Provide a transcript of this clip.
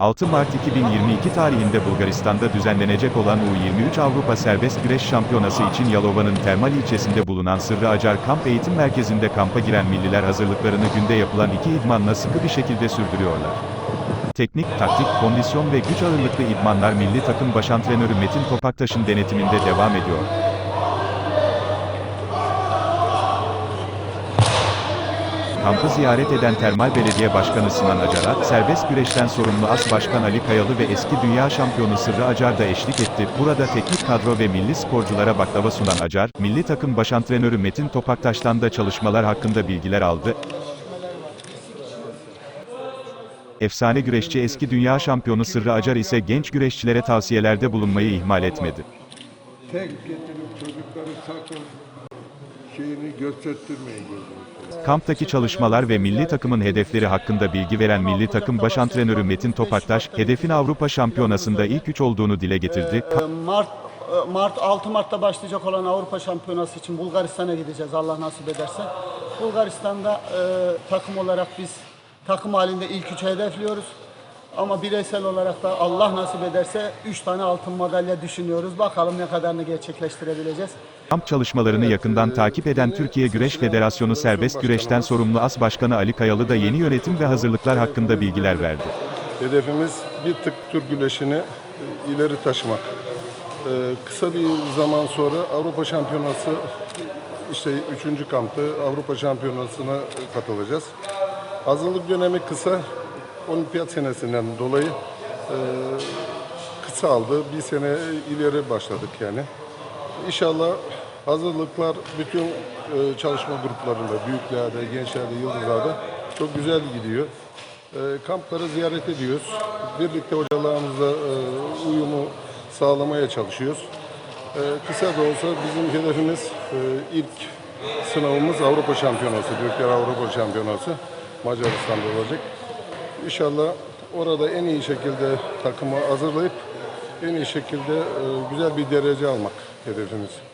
6 Mart 2022 tarihinde Bulgaristan'da düzenlenecek olan U23 Avrupa Serbest Güreş Şampiyonası için Yalova'nın Termal ilçesinde bulunan Sırrı Acar Kamp Eğitim Merkezi'nde kampa giren milliler hazırlıklarını günde yapılan iki idmanla sıkı bir şekilde sürdürüyorlar. Teknik, taktik, kondisyon ve güç ağırlıklı idmanlar milli takım başantrenörü Metin Topaktaş'ın denetiminde devam ediyor. Kampı ziyaret eden Termal Belediye Başkanı Sinan Acar'a, serbest güreşten sorumlu As Başkan Ali Kayalı ve eski dünya şampiyonu Sırrı Acar da eşlik etti. Burada teknik kadro ve milli sporculara baklava sunan Acar, milli takım başantrenörü Metin Topaktaş'tan da çalışmalar hakkında bilgiler aldı. Efsane güreşçi eski dünya şampiyonu Sırrı Acar ise genç güreşçilere tavsiyelerde bulunmayı ihmal etmedi. Tek getirip çocukları sakın şeyini gösterttirmeyin. Kamptaki çalışmalar ve milli takımın hedefleri hakkında bilgi veren milli takım baş antrenörü Metin Topaktaş, hedefin Avrupa Şampiyonası'nda ilk üç olduğunu dile getirdi. Ee, Mart e, Mart 6 Mart'ta başlayacak olan Avrupa Şampiyonası için Bulgaristan'a gideceğiz Allah nasip ederse. Bulgaristan'da e, takım olarak biz takım halinde ilk üçü hedefliyoruz. Ama bireysel olarak da Allah nasip ederse 3 tane altın madalya düşünüyoruz. Bakalım ne kadarını gerçekleştirebileceğiz. Kamp çalışmalarını yakından takip eden Türkiye Güreş Federasyonu Serbest Güreş'ten sorumlu As Başkanı Ali Kayalı da yeni yönetim ve hazırlıklar hakkında bilgiler verdi. Hedefimiz bir tık Türk güreşini e, ileri taşımak. E, kısa bir zaman sonra Avrupa Şampiyonası işte 3. kamptı Avrupa Şampiyonası'na katılacağız. Hazırlık dönemi kısa. Olimpiyat senesinden dolayı e, kısa aldı. Bir sene ileri başladık yani. İnşallah hazırlıklar bütün e, çalışma gruplarında, büyüklerde, gençlerde, yıldızlarda çok güzel gidiyor. E, kampları ziyaret ediyoruz. Birlikte hocalarımızla e, uyumu sağlamaya çalışıyoruz. E, kısa da olsa bizim hedefimiz e, ilk sınavımız Avrupa Şampiyonası, Büyükler Avrupa Şampiyonası Macaristan'da olacak. İnşallah orada en iyi şekilde takımı hazırlayıp en iyi şekilde e, güzel bir derece almak hedefimiz.